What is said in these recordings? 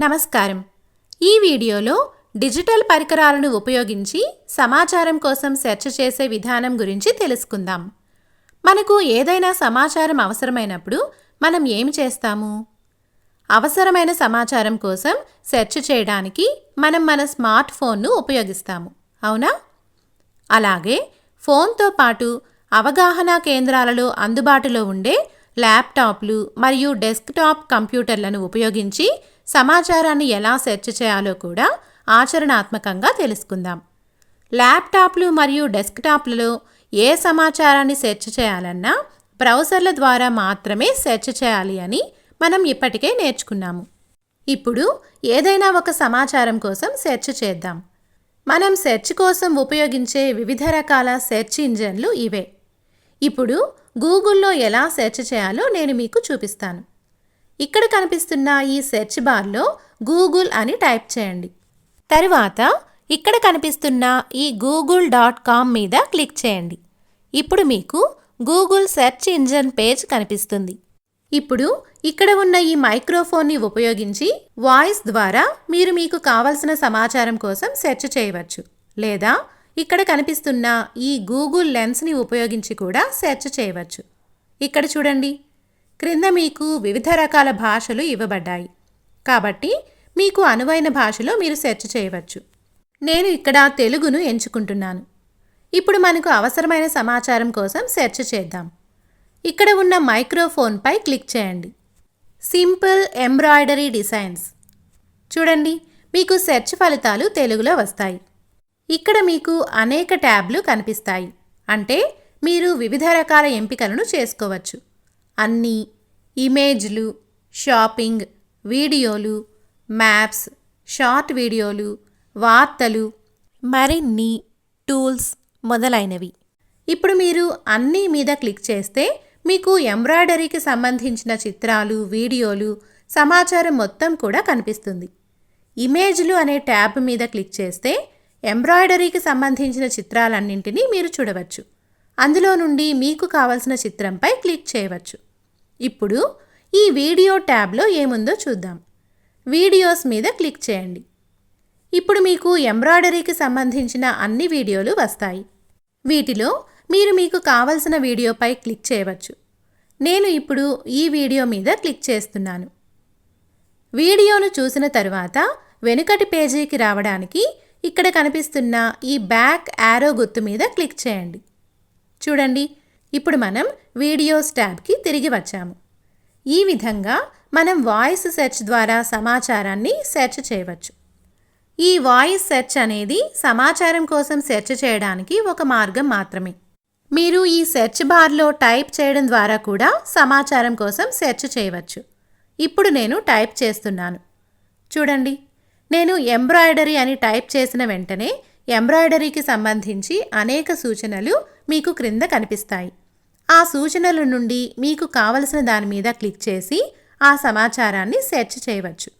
నమస్కారం. ఈ వీడియోలో డిజిటల్ పరికరాలను ఉపయోగించి సమాచారం కోసం సెర్చ్ చేసే విధానం గురించి తెలుసుకుందాం. మనకు ఏదైనా సమాచారం అవసరమైనప్పుడు మనం ఏమి చేస్తాము? అవసరమైన సమాచారం కోసం సెర్చ్ చేయడానికి మనం మన స్మార్ట్ ఫోన్ను ఉపయోగిస్తాము అవునా? అలాగే ఫోన్తో పాటు అవగాహన కేంద్రాలలో అందుబాటులో ఉండే ల్యాప్టాప్లు మరియు డెస్క్టాప్ కంప్యూటర్లను ఉపయోగించి సమాచారాన్ని ఎలా సెర్చ్ చేయాలో కూడా ఆచరణాత్మకంగా తెలుసుకుందాం. ల్యాప్టాప్లు మరియు డెస్క్టాప్లలో ఏ సమాచారాన్ని సెర్చ్ చేయాలన్నా బ్రౌజర్ల ద్వారా మాత్రమే సెర్చ్ చేయాలి అని మనం ఇప్పటికే నేర్చుకున్నాము. ఇప్పుడు ఏదైనా ఒక సమాచారం కోసం సెర్చ్ చేద్దాం. మనం సెర్చ్ కోసం ఉపయోగించే వివిధ రకాల సెర్చ్ ఇంజన్లు ఇవే. ఇప్పుడు గూగుల్లో ఎలా సెర్చ్ చేయాలో నేను మీకు చూపిస్తాను. ఇక్కడ కనిపిస్తున్న ఈ సెర్చ్ బార్లో గూగుల్ అని టైప్ చేయండి. తరువాత ఇక్కడ కనిపిస్తున్న ఈ గూగుల్ డాట్ కామ్ మీద క్లిక్ చేయండి. ఇప్పుడు మీకు గూగుల్ సెర్చ్ ఇంజన్ పేజ్ కనిపిస్తుంది. ఇప్పుడు ఇక్కడ ఉన్న ఈ మైక్రోఫోన్ని ఉపయోగించి వాయిస్ ద్వారా మీరు మీకు కావలసిన సమాచారం కోసం సెర్చ్ చేయవచ్చు. లేదా ఇక్కడ కనిపిస్తున్న ఈ గూగుల్ లెన్స్ని ఉపయోగించి కూడా సెర్చ్ చేయవచ్చు. ఇక్కడ చూడండి. క్రింద మీకు వివిధ రకాల భాషలు ఇవ్వబడ్డాయి. కాబట్టి మీకు అనువైన భాషలో మీరు సెర్చ్ చేయవచ్చు. నేను ఇక్కడ తెలుగును ఎంచుకుంటున్నాను. ఇప్పుడు మనకు అవసరమైన సమాచారం కోసం సెర్చ్ చేద్దాం. ఇక్కడ ఉన్న మైక్రోఫోన్పై క్లిక్ చేయండి. Simple embroidery designs. చూడండి మీకు సెర్చ్ ఫలితాలు తెలుగులో వస్తాయి. ఇక్కడ మీకు అనేక ట్యాబ్లు కనిపిస్తాయి. అంటే మీరు వివిధ రకాల ఎంపికలను చేసుకోవచ్చు. అన్నీ ఇమేజ్లు షాపింగ్ వీడియోలు మ్యాప్స్ షార్ట్ వీడియోలు వార్తలు మరిన్ని టూల్స్ మొదలైనవి. ఇప్పుడు మీరు అన్నీ మీద క్లిక్ చేస్తే మీకు ఎంబ్రాయిడరీకి సంబంధించిన చిత్రాలు వీడియోలు సమాచారం మొత్తం కూడా కనిపిస్తుంది. ఇమేజ్లు అనే ట్యాబ్ మీద క్లిక్ చేస్తే ఎంబ్రాయిడరీకి సంబంధించిన చిత్రాలన్నింటినీ మీరు చూడవచ్చు. అందులో నుండి మీకు కావలసిన చిత్రంపై క్లిక్ చేయవచ్చు. ఇప్పుడు ఈ వీడియో ట్యాబ్లో ఏముందో చూద్దాం. వీడియోస్ మీద క్లిక్ చేయండి. ఇప్పుడు మీకు ఎంబ్రాయిడరీకి సంబంధించిన అన్ని వీడియోలు వస్తాయి. వీటిలో మీరు మీకు కావలసిన వీడియోపై క్లిక్ చేయవచ్చు. నేను ఇప్పుడు ఈ వీడియో మీద క్లిక్ చేస్తున్నాను. వీడియోను చూసిన తరువాత వెనుకటి పేజీకి రావడానికి ఇక్కడ కనిపిస్తున్న ఈ బ్యాక్ యారో గుర్తు మీద క్లిక్ చేయండి. చూడండి ఇప్పుడు మనం వీడియోస్ ట్యాబ్కి తిరిగి వచ్చాము. ఈ విధంగా మనం వాయిస్ సెర్చ్ ద్వారా సమాచారాన్ని సెర్చ్ చేయవచ్చు. ఈ వాయిస్ సెర్చ్ అనేది సమాచారం కోసం సెర్చ్ చేయడానికి ఒక మార్గం మాత్రమే. మీరు ఈ సెర్చ్ బార్లో టైప్ చేయడం ద్వారా కూడా సమాచారం కోసం సెర్చ్ చేయవచ్చు. ఇప్పుడు నేను టైప్ చేస్తున్నాను. చూడండి నేను ఎంబ్రాయిడరీ అని టైప్ చేసిన వెంటనే ఎంబ్రాయిడరీకి సంబంధించి అనేక సూచనలు మీకు క్రింద కనిపిస్తాయి. ఆ సూచనల నుండి మీకు కావలసిన దాని మీద క్లిక్ చేసి ఆ సమాచారాన్ని సెర్చ్ చేయవచ్చు.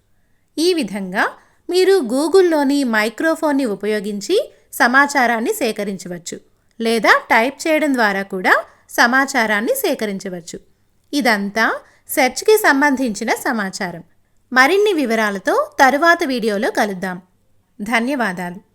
ఈ విధంగా మీరు గూగుల్లోని మైక్రోఫోన్ని ఉపయోగించి సమాచారాన్ని సేకరించవచ్చు లేదా టైప్ చేయడం ద్వారా కూడా సమాచారాన్ని సేకరించవచ్చు. ఇదంతా సెర్చ్కి సంబంధించిన సమాచారం. మరిన్ని వివరాలతో తరువాత వీడియోలో కలుద్దాం. ధన్యవాదాలు.